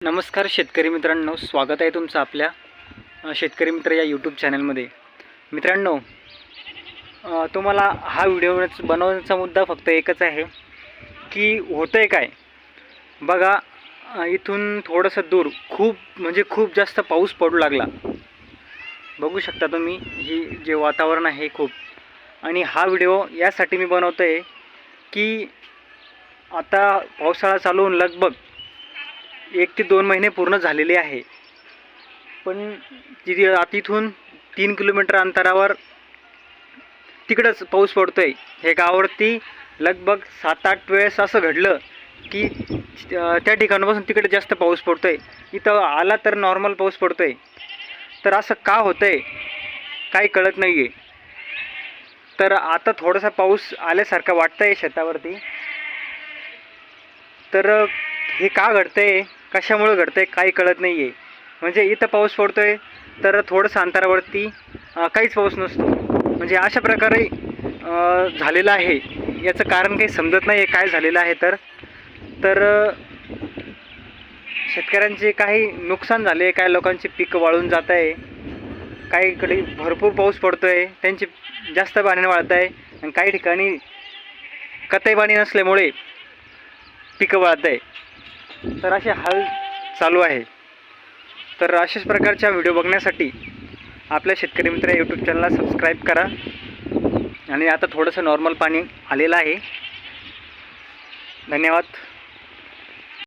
नमस्कार शेतकरी मित्रांनो स्वागत आहे तुमचं आपल्या शेतकरी मित्र या यूट्यूब चॅनलमध्ये मित्रांनो तुम्हाला हा व्हिडिओ बनवण्याचा मुद्दा फक्त एकच आहे की होतं आहे काय? बघा इथून थोडंसं दूर खूप म्हणजे खूप जास्त पाऊस पडू लागला. बघू शकता तुम्ही ही जे वातावरण आहे खूप. आणि हा व्हिडिओ यासाठी मी बनवतो आहे की आता पावसाळा चालू होऊन लगभग एक ते दोन महिने पूर्ण झालेले आहे. पण तिथे तिथून तीन किलोमीटर अंतरावर तिकडंच पाऊस पडतो आहे हे गावावरती लगभग सात आठ वेळेस असं घडलं की त्या ठिकाणापासून तिकडे जास्त पाऊस पडतो आहे इथं आला तर नॉर्मल पाऊस पडतो आहे तर असं का होतं आहे काही कळत नाही आहे तर आता थोडासा पाऊस आल्यासारखं वाटतं आहे शेतावरती. तर हे का घडतं आहे कशामुळे घडतंय काही कळत नाही आहे म्हणजे इथं पाऊस पडतो आहे तर थोडंसं अंतरावरती काहीच पाऊस नसतो. म्हणजे अशा प्रकारे झालेलं आहे. याचं कारण काही समजत नाही आहे काय झालेलं आहे तर. तर शेतकऱ्यांचे काही नुकसान झाले काही लोकांचे पीक वाळून जात आहे काहीकडे भरपूर पाऊस पडतो आहे त्यांची जास्त पाणी वाळत आहे आणि काही ठिकाणी कतई पाणी नसल्यामुळे पिकं वाळत आहे तर असे हाल चालू आहे. तर अशाच प्रकारच्या व्हिडिओ बघण्यासाठी आपल्या शेतकरी मित्र यूट्यूब चॅनलला सबस्क्राईब करा. आणि आता थोडंसं नॉर्मल पाणी आलेलं आहे. धन्यवाद.